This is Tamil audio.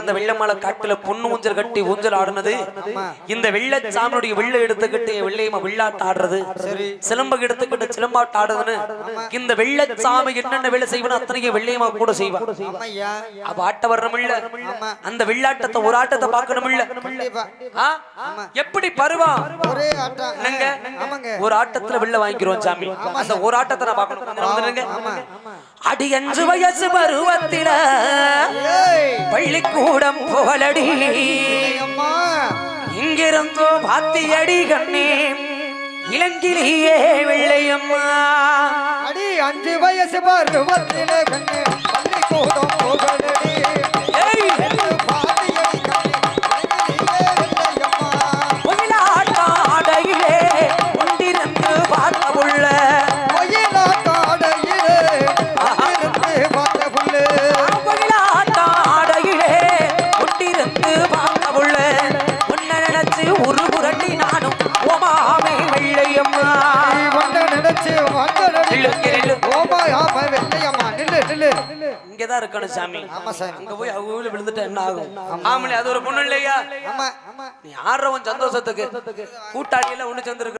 அந்த வெள்ளமலை காட்டுல பொண்ணு ஊஞ்சல் கட்டி ஊஞ்சல் ஆடுனது. இந்த வெள்ளச்சாமியுடைய வெள்ள எடுத்துக்கிட்டு வெள்ளையம்மா வெள்ளாட்டு ஆடுறது. சிலம்பு எடுத்துக்கிட்டு சிலம்பாட்டு ஆடுதுன்னு இந்த வெள்ளச்சாமி என்னென்ன வேலை செய்வனோ அத்தனையும் வெள்ளையம்மா கூட செய்வா. ஆமாய்யா. அப்ப ஆட்ட வர்றோம் இல்ல ஆமா. அந்த வெள்ளாட்டத்தை ஒரு ஆட்டத்தை பார்க்கணும் இல்ல? எப்படி பருவா? ஒரே ஆட்டத்துல வெளில வாங்கிக்கிறோம் சாமி. அந்த ஒரு ஆட்டத்தை நான் பார்க்கணும். அடி அஞ்சு வயசு பருவத்தில பள்ளிக்கூடம் போலடி. அம்மா இங்கிருந்தோ பாத்தியடி கண்ணே. இளங்கிலியே வெள்ளையம்மா. அடி அஞ்சு வயசு பருவத்திலே கண்ணு. இங்கதான் இருக்கணும் சாமி. ஆமா சாமி. அங்க போய் அவங்க ஊர்ல விழுந்துட்டா என்ன ஆகும்? ஆமலே அது ஒரு பொண்ணு இல்லையா? ஆமா ஆமா. நீ ஆடுறவன் சந்தோஷத்துக்கு. கூட்டாளி எல்லாம் ஒண்ணு சேர்ந்து